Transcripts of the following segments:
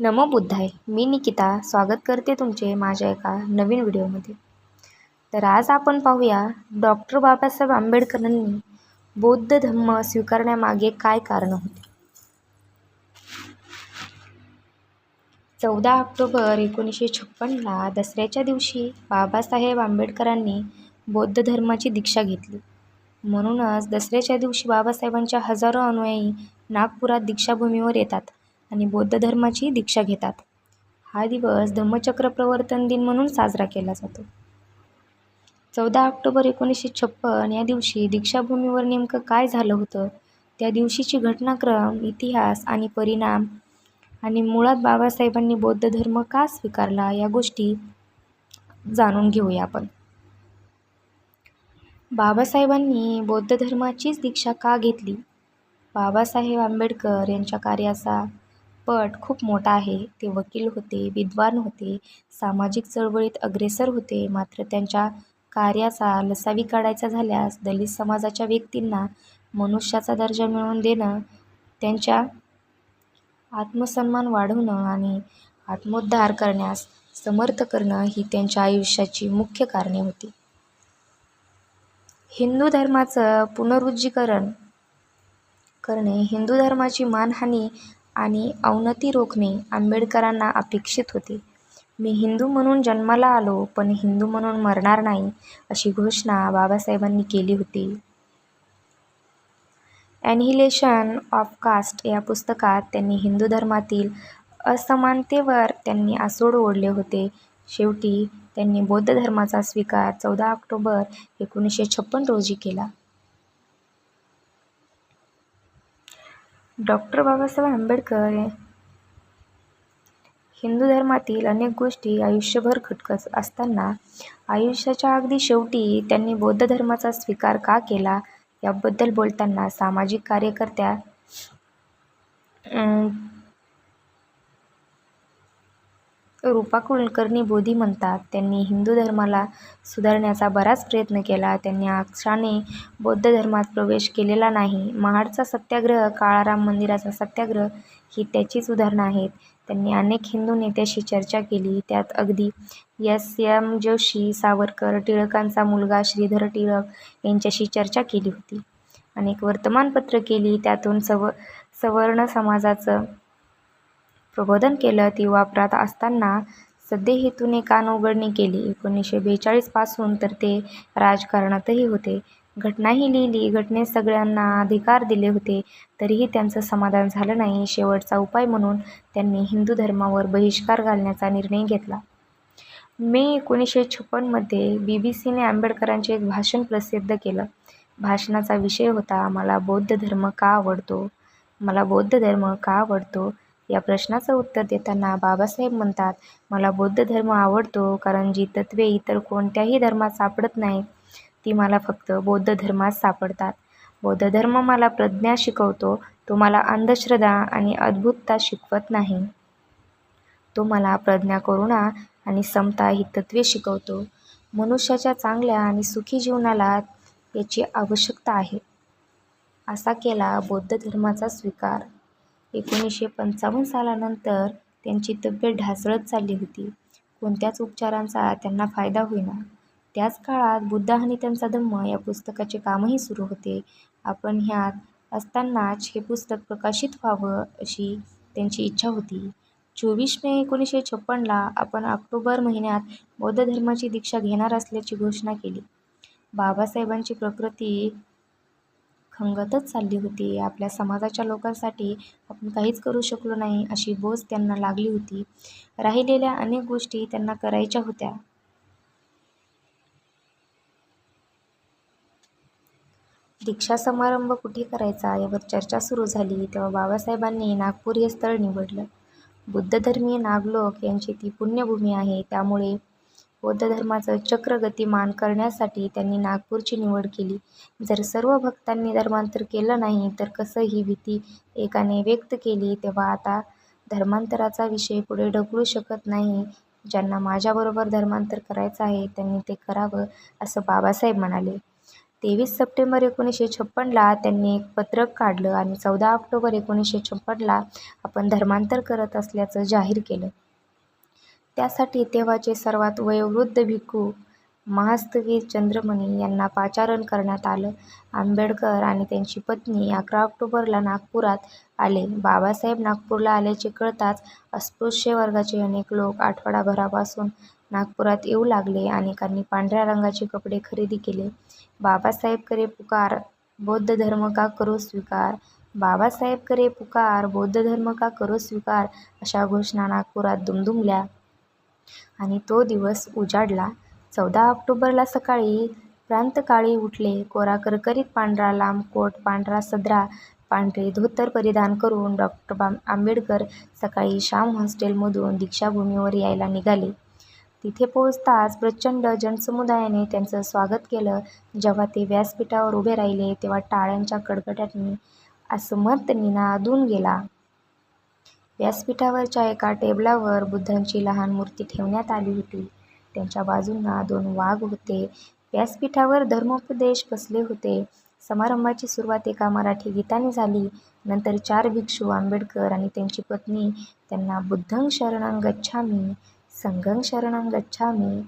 नमो बुद्धाय. मी निकिता. स्वागत करते तुमचे माझ्या एका नवीन व्हिडिओमध्ये. तर आज आपण पाहूया डॉक्टर बाबासाहेब आंबेडकरांनी बौद्ध धम्म स्वीकारण्यामागे काय कारण होते? चौदा ऑक्टोबर एकोणीसशे छप्पनला दसऱ्याच्या दिवशी बाबासाहेब आंबेडकरांनी बौद्ध धर्माची दीक्षा घेतली. म्हणूनच दसऱ्याच्या दिवशी बाबासाहेबांच्या हजारो अनुयायी नागपुरात दीक्षाभूमीवर येतात. आणि बौद्ध धर्माची दीक्षा घेतात. हा दिवस धम्मचक्र प्रवर्तन दिन म्हणून साजरा केला जातो. चौदा ऑक्टोबर एकोणीसशे छप्पन या दिवशी दीक्षाभूमीवर नेमकं काय झालं होतं? त्या दिवशीची घटनाक्रम इतिहास आणि परिणाम आणि मुळात बाबासाहेबांनी बौद्ध धर्म का स्वीकारला या गोष्टी जाणून घेऊया आपण. बाबासाहेबांनी बौद्ध धर्माचीच दीक्षा का घेतली? बाबासाहेब आंबेडकर यांच्या कार्याचा पट खूप मोठा आहे. ते वकील होते विद्वान होते सामाजिक चळवळीत अग्रेसर होते. मात्र त्यांच्या कार्याचा लसावी काढायचा झाल्यास दलित समाजाच्या व्यक्तींना मनुष्याचा दर्जा मिळवून देणं त्यांच्या आत्मसन्मान वाढवणं आणि आत्मोद्धार करण्यास समर्थ करणं ही त्यांच्या आयुष्याची मुख्य कारणे होती. हिंदू धर्माचं पुनरुज्जीकरण करणे हिंदू धर्माची मानहानी आणि अवनती रोखणे आंबेडकरांना अपेक्षित होते. मी हिंदू म्हणून जन्माला आलो पण हिंदू म्हणून मरणार नाही अशी घोषणा बाबासाहेबांनी केली होती. ॲनिहिलेशन ऑफ कास्ट या पुस्तकात त्यांनी हिंदू धर्मातील असमानतेवर त्यांनी आसोड ओढले होते. शेवटी त्यांनी बौद्ध धर्माचा स्वीकार चौदा ऑक्टोबर एकोणीसशे छप्पन रोजी केला. डॉक्टर बाबासाहेब आंबेडकर हिंदू धर्मातील अनेक गोष्टी आयुष्यभर खटकत असताना आयुष्याच्या अगदी शेवटी त्यांनी बौद्ध धर्माचा स्वीकार का केला याबद्दल बोलताना सामाजिक कार्यकर्त्या रूपा कुलकर्णी बोधी म्हणतात. त्यांनी हिंदू धर्माला सुधारण्याचा बराच प्रयत्न केला. त्यांनी अक्षाने बौद्ध धर्मात प्रवेश केलेला नाही. महाडचा सत्याग्रह काळाराम मंदिराचा सत्याग्रह ही त्याचीच उदाहरणं आहेत. त्यांनी अनेक हिंदू नेत्याशी चर्चा केली. त्यात अगदी एस. एम. जोशी सावरकर टिळकांचा मुलगा श्रीधर टिळक यांच्याशी चर्चा केली होती. अनेक वर्तमानपत्र केली. त्यातून सव सवर्ण समाजाचं प्रबोधन केलं ती वापरात असताना सद्यहेतूने कानउघडणी केली. एकोणीसशे बेचाळीसपासून तर ते राजकारणातही होते. घटनाही लिहिली घटनेत सगळ्यांना अधिकार दिले होते. तरीही त्यांचं समाधान झालं नाही. शेवटचा उपाय म्हणून त्यांनी हिंदू धर्मावर बहिष्कार घालण्याचा निर्णय घेतला. मे एकोणीसशे छप्पनमध्ये बी बी सीने आंबेडकरांचे एक भाषण प्रसिद्ध केलं. भाषणाचा विषय होता मला बौद्ध धर्म का आवडतो? मला बौद्ध धर्म का आवडतो? या प्रश्नाचं उत्तर देताना बाबासाहेब म्हणतात मला बौद्ध धर्म आवडतो कारण जी तत्त्वे इतर कोणत्याही धर्मात सापडत नाहीत ती मला फक्त बौद्ध धर्मात सापडतात. बौद्ध धर्म मला प्रज्ञा शिकवतो तो मला अंधश्रद्धा आणि अद्भुतता शिकवत नाही. तो मला प्रज्ञा करुणा आणि समता ही तत्त्वे शिकवतो. मनुष्याच्या चांगल्या आणि सुखी जीवनाला याची आवश्यकता आहे. असा केला बौद्ध धर्माचा स्वीकार. एकोणीसशे पंचावन्न सालानंतर त्यांची तब्येत ढासळत चालली होती. कोणत्याच उपचारांचा त्यांना फायदा होईना. त्याच काळात बुद्ध आणि त्यांचा धम्म या पुस्तकाचे कामही सुरू होते. आपण ह्यात असतानाच हे पुस्तक प्रकाशित व्हावं अशी त्यांची इच्छा होती. चोवीस मे एकोणीसशे छप्पनला आपण ऑक्टोबर महिन्यात बौद्ध धर्माची दीक्षा घेणार असल्याची घोषणा केली. बाबासाहेबांची प्रकृती खंगतच चालली होती. आपल्या समाजाच्या लोकांसाठी आपण काहीच करू शकलो नाही अशी बोज त्यांना लागली होती. राहिलेल्या अनेक गोष्टी त्यांना करायच्या होत्या. दीक्षा समारंभ कुठे करायचा? यावर चर्चा सुरू झाली. तेव्हा बाबासाहेबांनी नागपूर हे स्थळ निवडलं. बुद्धधर्मीय नागलोक यांची ती पुण्यभूमी आहे. त्यामुळे बौद्ध धर्माचं चक्र गतिमान करण्यासाठी त्यांनी नागपूरची निवड केली. जर सर्व भक्तांनी धर्मांतर केलं नाही तर कसं ही भीती एकाने व्यक्त केली तेव्हा आता धर्मांतराचा विषय पुढे ढकलू शकत नाही. ज्यांना माझ्याबरोबर धर्मांतर करायचं आहे त्यांनी ते करावं असं बाबासाहेब म्हणाले. तेवीस सप्टेंबर एकोणीसशे छप्पनला त्यांनी एक पत्रक काढलं आणि चौदा ऑक्टोबर एकोणीसशे छप्पनला आपण धर्मांतर करत असल्याचं जाहीर केलं. त्यासाठी तेव्हाचे सर्वात वयोवृद्ध भिक्खू महास्तवीर चंद्रमणी यांना पाचारण करण्यात आलं. आंबेडकर आणि त्यांची पत्नी अकरा ऑक्टोबरला नागपुरात आले. बाबासाहेब नागपूरला आल्याचे कळताच अस्पृश्य वर्गाचे अनेक लोक आठवडाभरापासून नागपुरात येऊ लागले. अनेकांनी पांढऱ्या रंगाचे कपडे खरेदी केले. बाबासाहेब करे पुकार बौद्ध धर्म का करो स्वीकार बाबासाहेब करे पुकार बौद्ध धर्म का करो स्वीकार अशा घोषणा नागपुरात दुमदुमल्या आणि तो दिवस उजाडला. चौदा ऑक्टोबरला सकाळी प्रांतकाळी उठले. कोरा करकरीत पांढरा लांब कोट, पांढरा सदरा, पांढरे धोतर परिधान करून डॉ. आंबेडकर सकाळी श्याम हॉस्टेलमधून दीक्षाभूमीवर यायला निघाले. तिथे पोहोचताच प्रचंड जनसमुदायाने त्यांचं स्वागत केलं. जेव्हा ते व्यासपीठावर उभे राहिले तेव्हा टाळ्यांच्या कडकडाटाने आसमंत निनादून गेला. व्यासपीठावरच्या एका टेबलावर बुद्धांची लहान मूर्ती ठेवण्यात आली होती. त्यांच्या बाजूंना दोन वाघ होते. व्यासपीठावर धर्मोपदेश बसले होते. समारंभाची सुरुवात एका मराठी गीताने झाली. नंतर चार भिक्षू आंबेडकर आणि त्यांची पत्नी त्यांना बुद्धं शरणं गच्छामी, संघं शरणं गच्छामी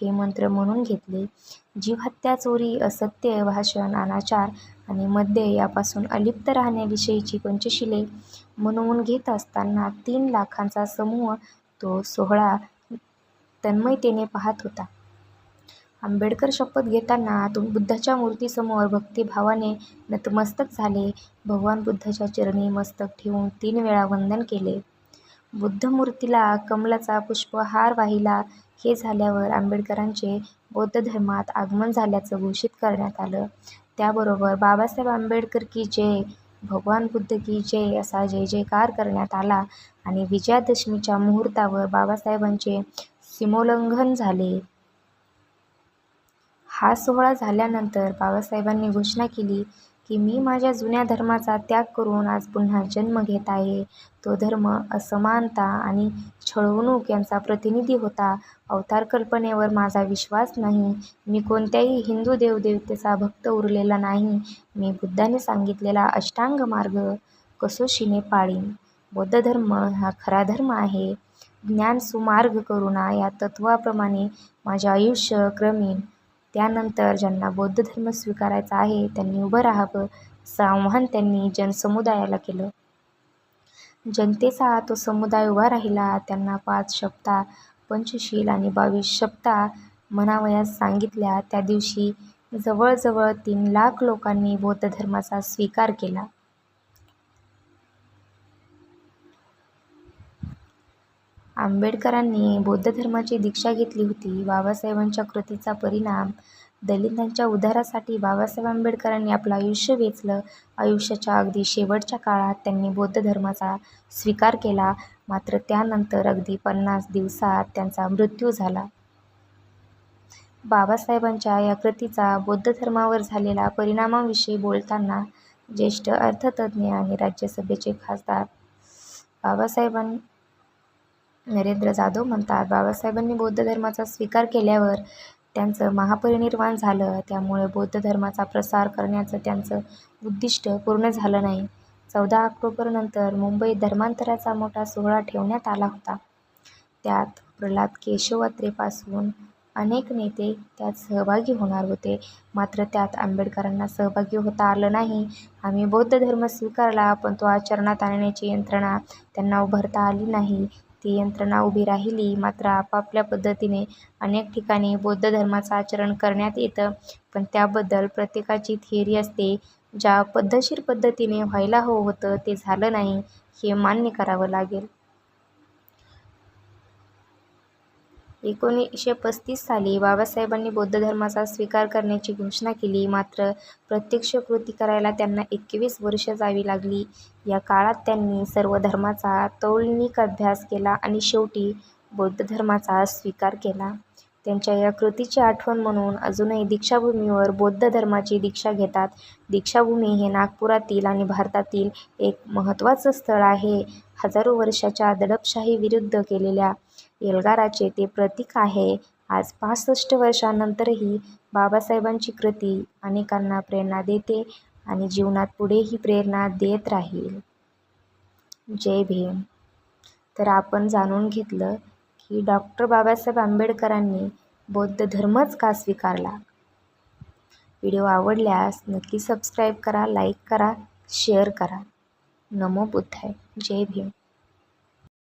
हे मंत्र म्हणून घेतले. जीवहत्या, चोरी, असत्य भाषण, अनाचार आणि मद्य यापासून अलिप्त राहण्याविषयीची पंचशिले म्हणून घेत असताना तीन लाखांचा समूह तो सोहळा तन्मयतेने पाहत होता. आंबेडकर शपथ घेताना बुद्धाच्या मूर्तीसमोर भक्तिभावाने नतमस्तक झाले. भगवान बुद्धाच्या चरणी मस्तक ठेवून तीन वेळा वंदन केले. बुद्धमूर्तीला कमलाचा पुष्पहार वाहिला. हे झाल्यावर आंबेडकरांचे बौद्ध धर्मात आगमन झाल्याचं घोषित करण्यात आलं. त्याबरोबर बाबासाहेब आंबेडकर की जय, भगवान बुद्ध की जय असा जयजयकार करण्यात आला आणि विजयादशमीच्या मुहूर्तावर बाबासाहेबांचे सीमोल्लंघन झाले. हा सोहळा झाल्यानंतर बाबासाहेबांनी घोषणा केली की मी माझ्या जुन्या धर्माचा त्याग करून आज पुन्हा जन्म घेत आहे. तो धर्म असमानता आणि छळवणूक यांचा प्रतिनिधी होता. अवतार कल्पनेवर माझा विश्वास नाही. मी कोणत्याही हिंदू देवदेवतेचा भक्त उरलेला नाही. मी बुद्धाने सांगितलेला अष्टांग मार्ग कसोशीने पाळीन. बौद्ध धर्म हा खरा धर्म आहे. ज्ञान सुमार्ग करुणा या तत्त्वाप्रमाणे माझे आयुष्य क्रमीन. त्यानंतर ज्यांना बौद्ध धर्म स्वीकारायचा आहे त्यांनी उभं राहावं असं आवाहन त्यांनी जनसमुदायाला केलं. जनतेचा तो समुदाय उभा राहिला. त्यांना पाच शब्दा पंचशील आणि बावीस शब्दा म्हणावयास सांगितल्या. त्या दिवशी जवळजवळ तीन लाख लोकांनी बौद्ध धर्माचा स्वीकार केला. आंबेडकरांनी बौद्ध धर्माची दीक्षा घेतली होती. बाबासाहेबांच्या कृतीचा परिणाम दलितांच्या उद्धारासाठी बाबासाहेब आंबेडकरांनी आपलं आयुष्य वेचलं. आयुष्याच्या अगदी शेवटच्या काळात त्यांनी बौद्ध धर्माचा स्वीकार केला. मात्र त्यानंतर अगदी पन्नास दिवसांत त्यांचा मृत्यू झाला. बाबासाहेबांच्या या कृतीचा बौद्ध धर्मावर झालेल्या परिणामाविषयी बोलताना ज्येष्ठ अर्थतज्ज्ञ आणि राज्यसभेचे खासदार बाबासाहेबां नरेंद्र जाधव म्हणतात, बाबासाहेबांनी बौद्ध धर्माचा स्वीकार केल्यावर त्यांचं महापरिनिर्वाण झालं. त्यामुळे बौद्ध धर्माचा प्रसार करण्याचं त्यांचं उद्दिष्ट पूर्ण झालं नाही. चौदा ऑक्टोबरनंतर मुंबईत धर्मांतराचा मोठा सोहळा ठेवण्यात आला होता. त्यात प्रल्हाद केशवत्रेपासून अनेक नेते त्यात सहभागी होणार होते. मात्र त्यात आंबेडकरांना सहभागी होता आलं नाही. आम्ही बौद्ध धर्म स्वीकारला पण तो आचरणात आणण्याची यंत्रणा त्यांना उभारता आली नाही. ती यंत्रणा उभी राहिली. मात्र आपापल्या पद्धतीने अनेक ठिकाणी बौद्ध धर्माचं आचरण करण्यात येतं. पण त्याबद्दल प्रत्येकाची थिअरी असते. ज्या पद्धतशीर पद्धतीने व्हायला हवं होतं ते झालं नाही, हे मान्य करावं लागेल. एकोणीसशे पस्तीस साली बाबासाहेबांनी बौद्ध धर्माचा स्वीकार करण्याची घोषणा केली. मात्र प्रत्यक्ष कृती करायला त्यांना एकवीस वर्षं जावी लागली. या काळात त्यांनी सर्व धर्माचा तौलनिक अभ्यास केला आणि शेवटी बौद्ध धर्माचा स्वीकार केला. त्यांच्या या कृतीची आठवण म्हणून अजूनही दीक्षाभूमीवर बौद्ध धर्माची दीक्षा घेतात. दीक्षाभूमी हे नागपुरातील आणि भारतातील एक महत्त्वाचं स्थळ आहे. हजारो वर्षाच्या दडपशाही विरुद्ध केलेल्या एल्गाराचे ते प्रतीक आहे. आज पासष्ट वर्षांनंतरही बाबासाहेबांची कृती अनेकांना प्रेरणा देते आणि जीवनात पुढेही प्रेरणा देत राहील. जय भीम. तर आपण जाणून घेतलं की डॉक्टर बाबासाहेब आंबेडकरांनी बौद्ध धर्मच का स्वीकारला. व्हिडिओ आवडल्यास नक्की सबस्क्राईब करा, लाईक करा, शेअर करा. नमो बुद्धाय. जय भीम.